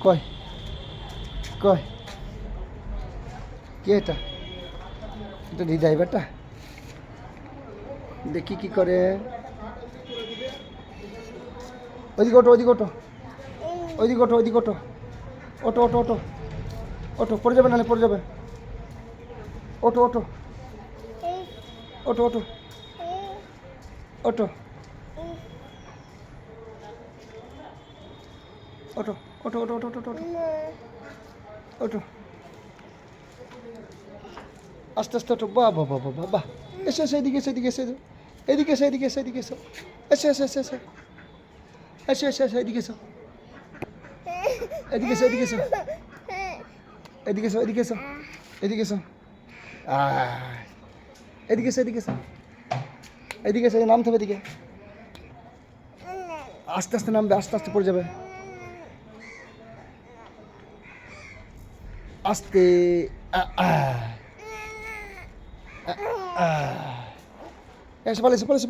কয়? কয়? কে এটা? এটা ড্রাইভারটা দেখি কি করে? ওইদিকে ওটো ওইদিকে ওটো ওইদিকে ওটো ওইদিকে ওটো ওটো ওটো ওটো ওটো পড়ে যাবে নাহলে পড়ে যাবে। ওটো ওটো ওটো ওটো ওটো ওটো ওটো ওটো ওটো ওটো ওটো আস্তে আস্তে ওটো বাহ বাহ বাহ বাহ বাহ এসে এসে এদিকে এসে এদিকে এসে এদিকে এসে এদিকে এসে এদিকে এসে এসে এসে এসে এসে এসে এসে এসে এদিকে এসো এদিকে এসো এদিকে এসো এদিকে এসো এদিকে এসো এদিকে এসো। এদিকে এসো এদিকে এসো এদিকে এসো নামতে হবে এদিকে আস্তে আস্তে নামবে আস্তে আস্তে পড়ে যাবে আস্তে এসে পালে এসে পালে